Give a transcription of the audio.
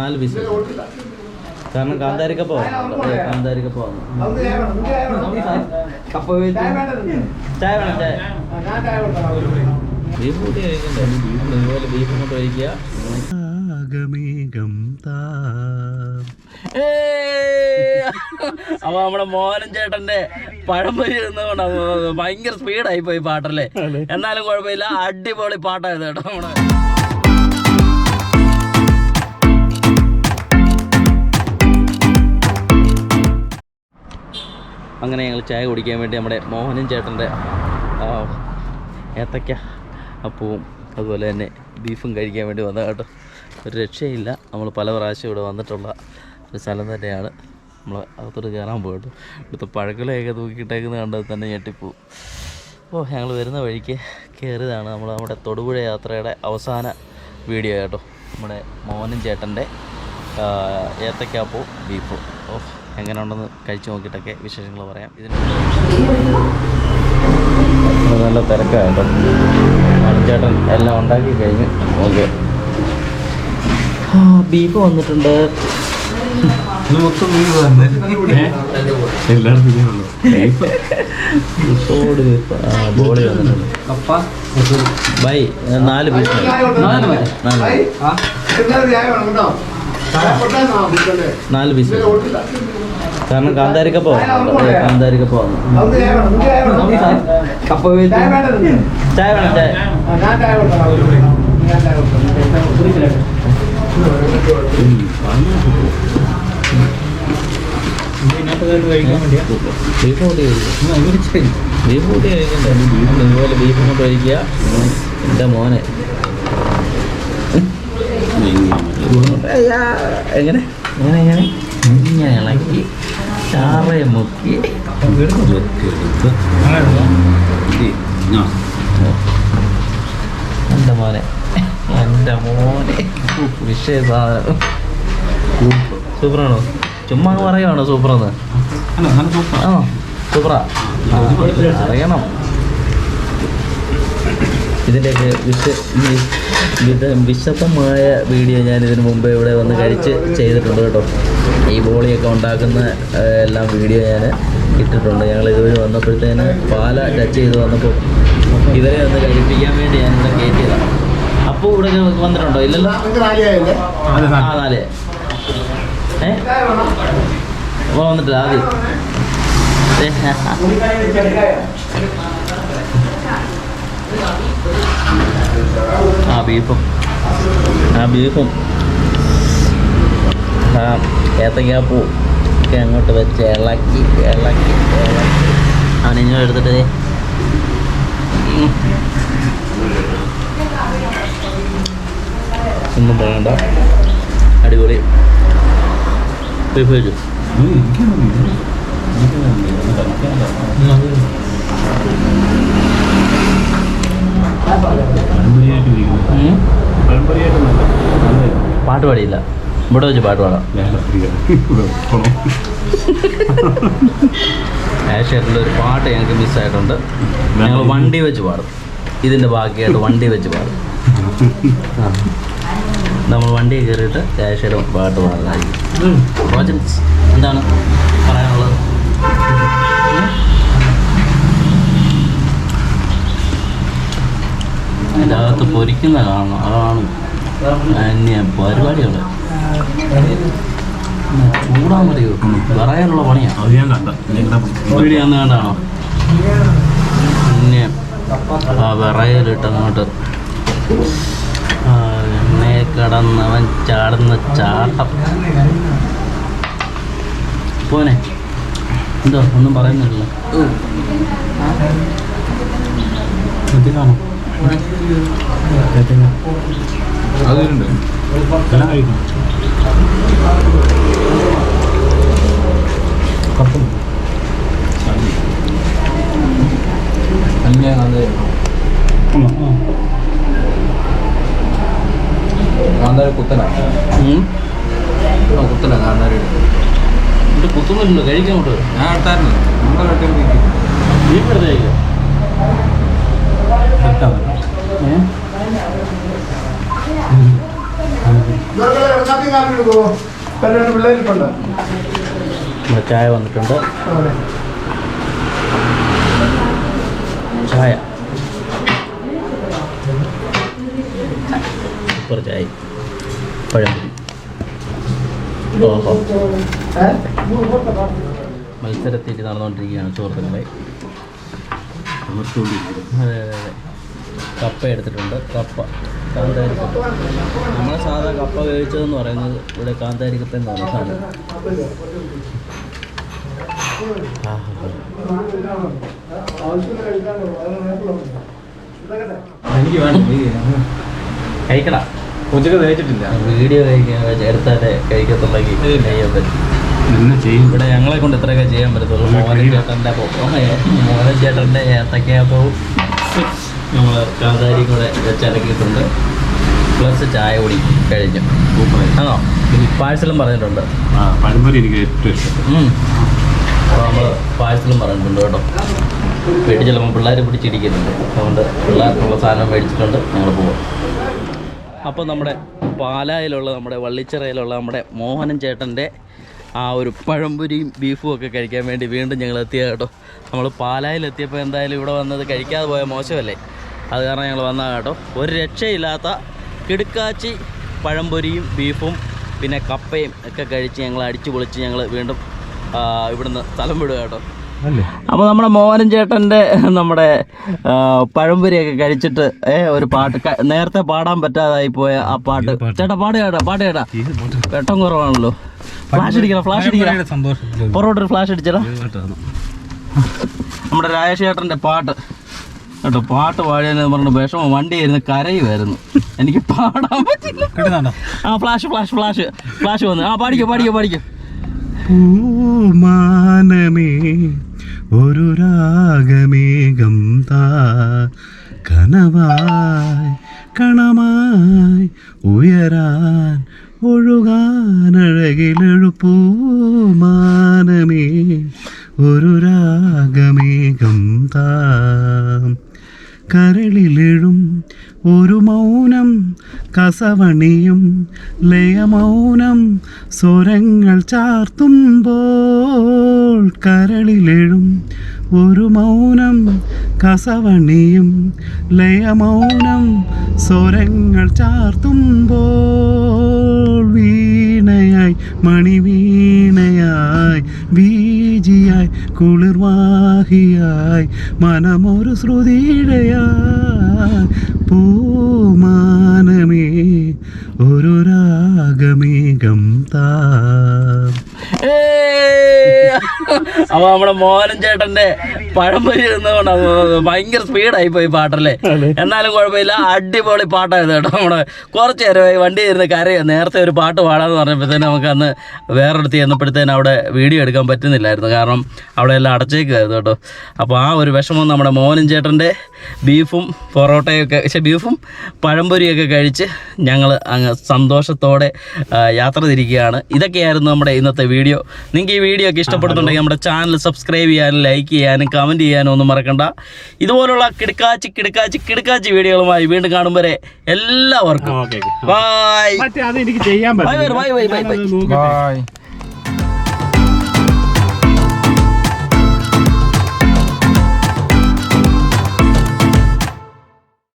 നാല് പീസ് കാരണം കാന്താരിക്കപ്പ കാന്താരിക്കപ്പ വന്നു കപ്പ വെച്ച് ചായ വേണം ചായ. ബീഫ് കൂട്ടി കഴിക്കണ്ടേ? ഇതുപോലെ ബീഫ് കൊണ്ട് കഴിക്കുക. ആകമേഘം താം. അപ്പൊ നമ്മുടെ മോഹനൻ ചേട്ടന്റെ പഴംപൊരി ഇരുന്നുകൊണ്ട് ഭയങ്കര സ്പീഡായി പോയി പാട്ടല്ലേ? എന്നാലും കുഴപ്പമില്ല. അടിപൊളി പാട്ടായത് കേട്ടോ നമ്മുടെ അങ്ങനെ ഞങ്ങൾ ചായ കുടിക്കാൻ വേണ്ടി നമ്മുടെ മോഹനൻ ചേട്ടന്റെ ഏത്തക്ക അപ്പവും അതുപോലെ തന്നെ ബീഫും കഴിക്കാൻ വേണ്ടി വന്ന കേട്ടോ. ഒരു രക്ഷയില്ല. നമ്മൾ പല പ്രാവശ്യം ഇവിടെ വന്നിട്ടുള്ള ഒരു സ്ഥലം തന്നെയാണ്. നമ്മൾ അകത്തോട്ട് കയറാൻ പോയിട്ട് ഇവിടുത്തെ പഴക്കലയൊക്കെ തൂക്കിയിട്ടേക്കുന്ന കണ്ടത് തന്നെ ഞെട്ടിപ്പോവും അപ്പോൾ ഞങ്ങൾ വരുന്ന വഴിക്ക് കയറിയതാണ് നമ്മൾ നമ്മുടെ തൊടുപുഴ യാത്രയുടെ അവസാന വീഡിയോ കേട്ടോ. നമ്മുടെ മോഹനൻ ചേട്ടന്റെ ഏത്തക്കാപ്പവും ബീഫും. ഓ. എങ്ങനെ ഉണ്ടെന്ന് കഴിച്ചു നോക്കിയിട്ടൊക്കെ വിശേഷങ്ങൾ പറയാം. ഇതിന് നല്ല തിരക്കായിട്ട് ചേട്ടൻ എല്ലാം ഉണ്ടാക്കി കഴിഞ്ഞ് ഓക്കെ ബീഫ് വന്നിട്ടുണ്ട്. ബൈ നാല് പീസ് നാല് നാല് നാല് പീസ് കാരണം കാന്താരിക്കപ്പ കാന്താരിക്കപ്പ വന്നു കപ്പ ചായ വേണം ചായ ബീഫ് കൂട്ടി കഴിക്കും ബീഫ് കൂട്ടി കഴിക്കണ്ടേ ഇതുപോലെ ബീഫ് കൊണ്ട് കഴിക്കുക എന്റെ മോനെ അയ്യാ, എങ്ങനെ? എങ്ങനെ എങ്ങനെ? ഇങ്ങനെ ഇളക്കി ചാറയെ മുക്കി എന്റെ മോനെ എന്റെ മോനെ. വിഷയ സാധനം സൂപ്പറാണോ? ചുമ്മാ പറയുവാണോ സൂപ്പറെന്ന്? സൂപ്പറാ. അറിയണം. ഇതിന്റെയൊക്കെ വിശ ഈ വിധ വിശദമായ വീഡിയോ ഞാൻ ഇതിനു മുമ്പേ ഇവിടെ വന്ന് കഴിച്ച് ചെയ്തിട്ടുണ്ട് കേട്ടോ. ഈ ബോളിയൊക്കെ ഉണ്ടാക്കുന്ന എല്ലാം വീഡിയോ ഞാൻ ഇട്ടിട്ടുണ്ട്. ഞങ്ങൾ ഇതുവരെ വന്നപ്പോഴത്തേന് പാല ടച്ച് ചെയ്ത് വന്നപ്പോൾ ഇവരെ ഒന്ന് കഴിപ്പിക്കാൻ വേണ്ടി ഞാൻ ഇവിടെ കയറ്റിയതാണ് അപ്പോൾ ഇവിടെ വന്നിട്ടുണ്ടോ? ഇല്ലല്ലോ? ആ നാല്. ഏ? അപ്പോൾ വന്നിട്ടില്ല ആദ്യം. ആ ബീഫും. ആ ബീഫും. ആ ഏത്തക്കാപ്പൂ ഒക്കെ അങ്ങോട്ട് വെച്ച് ഇളക്കി ഇളക്കി ഇളക്കി. അവൻ ഇങ്ങോട്ട് എടുത്തിട്ട്. ഒന്നും പറയണ്ട. അടിപൊളി. ബീഫ് കഴിച്ചു? പാട്ട് പാടിയില്ല. ഇവിടെ വെച്ച് പാട്ട് പാടാം. ആശയത്തിന്റെ ഒരു പാട്ട് ഞങ്ങൾക്ക് മിസ്സായിട്ടുണ്ട് ഞങ്ങൾ വണ്ടി. വെച്ച് പാടും. ഇതിന്റെ ബാക്കിയായിട്ട് വണ്ടി വെച്ച് പാടും. നമ്മൾ വണ്ടി കയറിയിട്ട് ആശയുടെ പാട്ട് പാടുന്നതായിരിക്കും എന്താണ്? അതിന്റെ അകത്ത് പൊരിക്കുന്ന കാണണം. അതാണ് അന്യ പരിപാടികൾ. ചൂടാൻ മതിയോ പറയാനുള്ള പണിയാണ് അത് ഞാൻ കണ്ട. വീഡിയോ അന്ന് കണ്ടാണോ? പിന്നെ ആ വിറയലിട്ടങ്ങോട്ട്. എണ്ണയെ കടന്നവൻ ചാടുന്ന ചാട്ടം. പോനെ. എന്തോ ഒന്നും പറയുന്നില്ല ശ്രദ്ധിക്കാണോ അതുണ്ട് എല്ലാം കഴിക്കണം കപ്പും അങ്ങനെ അത് കാന്താരി കുത്തനാണ് കുത്തല കാന്താരി ഇത് കുത്തുന്നില്ലല്ലോ. കഴിക്കാൻ കൊണ്ട് ഞാൻ എടുത്തായിരുന്നു നമ്മുടെ വീട്ടിൽ നീ എടുത്ത് കഴിക്കാം നമ്മുടെ ചായ വന്നിട്ടുണ്ട്. ചായ. സൂപ്പർ ചായ. മത്സരത്തിൽ നടന്നുകൊണ്ടിരിക്കുകയാണ് സുഹൃത്തുക്കളെ. അതെ അതെ അതെ. കപ്പ എടുത്തിട്ടുണ്ട്. കപ്പ. കാന്താരി കപ്പ നമ്മളെ സാധാ കപ്പ വേവിച്ചതെന്ന് പറയുന്നത് ഇവിടെ കാന്താരി കപ്പ എന്ന് പറയുന്നതാണ് സാധനം. എനിക്ക് വേണം കഴിക്കടാ. ഉച്ചയ്ക്ക് കഴിച്ചിട്ടില്ല വീഡിയോ എടുത്താലേ കഴിക്കത്തുണ്ടെങ്കിൽ ചെയ്യാൻ പറ്റും. ഇവിടെ ഞങ്ങളെ കൊണ്ട് ഇത്രയൊക്കെ ചെയ്യാൻ പറ്റത്തുള്ളൂ. മോഹൻ ചേട്ടന്റെ മോഹൻ ചേട്ടന്റെ ഏത്തക്കയപ്പവും നമ്മൾ കാന്താരി കൂടെ വെച്ചിറക്കിയിട്ടുണ്ട് പ്ലസ് ചായ കൂടി കഴിഞ്ഞു. ആണോ? പാഴ്സലും പറഞ്ഞിട്ടുണ്ട്. ആ പഴംപൊരി എനിക്ക് ഏറ്റവും ഇഷ്ടം. അപ്പോൾ നമ്മൾ പാഴ്സലും പറഞ്ഞിട്ടുണ്ട് കേട്ടോ. വീട്ടിൽ ചിലപ്പോൾ പിള്ളേർ പിടിച്ചിരിക്കുന്നുണ്ട്. അതുകൊണ്ട് പിള്ളേർക്കുള്ള സാധനം മേടിച്ചിട്ടുണ്ട്. ഞങ്ങൾ പോവാം. അപ്പോൾ നമ്മുടെ പാലായിലുള്ള നമ്മുടെ വള്ളിച്ചിറയിലുള്ള നമ്മുടെ മോഹനൻ ചേട്ടന്റെ ആ ഒരു പഴംപൊരിയും ബീഫും ഒക്കെ കഴിക്കാൻ വേണ്ടി വീണ്ടും ഞങ്ങൾ എത്തിയ കേട്ടോ. നമ്മൾ പാലായിൽ എത്തിയപ്പോൾ എന്തായാലും ഇവിടെ വന്നത് കഴിക്കാതെ പോയ മോശമല്ലേ? അത് കാരണം ഞങ്ങൾ വന്നതാണ് കേട്ടോ. ഒരു രക്ഷയില്ലാത്ത കിടുക്കാച്ചി പഴംപൊരിയും ബീഫും പിന്നെ കപ്പയും ഒക്കെ കഴിച്ച് ഞങ്ങൾ അടിച്ചു പൊളിച്ച് ഞങ്ങൾ വീണ്ടും ഇവിടുന്ന് സ്ഥലം വിടുക കേട്ടോ. അപ്പോൾ നമ്മുടെ മോഹനൻ ചേട്ടന്റെ നമ്മുടെ പഴംപൊരിയൊക്കെ കഴിച്ചിട്ട് ഏ ഒരു പാട്ട് നേരത്തെ പാടാൻ പറ്റാതായി പോയ ആ പാട്ട്. ചേട്ടാ പാട് കേട്ടാ പാട്ട് കേട്ടാ. വെട്ടം കുറവാണല്ലോ. ഫ്ലാഷ് അടിക്കണം ഫ്ലാഷ് അടിക്കണം. പുറകോട്ടൊരു ഫ്ലാഷ് അടിച്ചടാ. നമ്മുടെ രാജേഷ് ചേട്ടന്റെ പാട്ട്. കേട്ടോ പാട്ട് പാടിയെന്ന് പറഞ്ഞ വിഷമം വണ്ടി ഇരുന്ന് കരയുമായിരുന്നു. എനിക്ക് പാടാൻ പറ്റില്ല ആ ഫ്ലാഷ് ഫ്ലാഷ് ഫ്ലാഷ് ഫ്ലാഷ് വന്നു. ആ പാടിക്കോ പാടിക്കോ പാടിക്കോ. മാനമേ ഒരു രാഗമേഘം താ. കനവായി കണമായി ഉയരാൻ ഒഴുകാനഴകിലെഴുപ്പൂമാനമേ ഒരു രാഗമേഘം താ. കരളിലെഴും ഒരു മൗനം കസവണിയും ലയമൗനം സ്വരങ്ങൾ ചാർത്തുമ്പോൾ കരളിലെഴും ഒരു മൗനം കസവണിയും ലയമൗനം സ്വരങ്ങൾ ചാർത്തുമ്പോൾ വീണയായി മണിവീണയായി ബീജിയായി കുളിർവാഹിയായി മനമൊരു ശ്രുതിയിടയായി പൂമാനമേ ഒരു രാഗമേകം താ. അപ്പൊ നമ്മുടെ മോഹനൻ ചേട്ടന്റെ പഴംപൊരി ഇരുന്നുകൊണ്ട് ഭയങ്കര സ്പീഡായി പോയി പാട്ടല്ലേ. എന്നാലും കുഴപ്പമില്ല. അടിപൊളി പാട്ടായിരുന്നു കേട്ടോ നമ്മുടെ കുറച്ച് നേരമായി വണ്ടി ഇരുന്ന് കരയോ. നേരത്തെ ഒരു പാട്ട് പാടാന്ന് പറഞ്ഞപ്പോഴത്തേനും നമുക്ക് അന്ന് വേറൊരിടത്ത് ചെന്നപ്പോഴത്തേനും അവിടെ വീഡിയോ എടുക്കാൻ പറ്റുന്നില്ലായിരുന്നു. കാരണം അവിടെ എല്ലാം അടച്ചേക്കുമായിരുന്നു കേട്ടോ. അപ്പോൾ ആ ഒരു വിഷമം നമ്മുടെ മോഹനൻ ചേട്ടന്റെ ബീഫും പൊറോട്ടയൊക്കെ പക്ഷേ ബീഫും പഴംപൊരിയൊക്കെ കഴിച്ച് ഞങ്ങൾ അങ്ങ് സന്തോഷത്തോടെ യാത്ര തിരിക്കുകയാണ്. ഇതൊക്കെയായിരുന്നു നമ്മുടെ ഇന്നത്തെ വീഡിയോ. നിങ്ങൾക്ക് ഈ വീഡിയോ ഒക്കെ ഇഷ്ടപ്പെടുന്നുണ്ടെങ്കിൽ നമ്മുടെ ചാനൽ സബ്സ്ക്രൈബ് ചെയ്യാനും ലൈക്ക് ചെയ്യാനും കമന്റ് ചെയ്യാനും ഒന്നും മറക്കണ്ട. ഇതുപോലുള്ള കിടക്കാച്ചി കിടക്കാച്ചി കിടക്കാച്ചി വീഡിയോകളുമായി വീണ്ടും കാണും വരെ എല്ലാവർക്കും. ഓക്കെ ബൈ മറ്റേ അത് എനിക്ക് ചെയ്യാൻ ബൈ ബൈ ബൈ ബൈ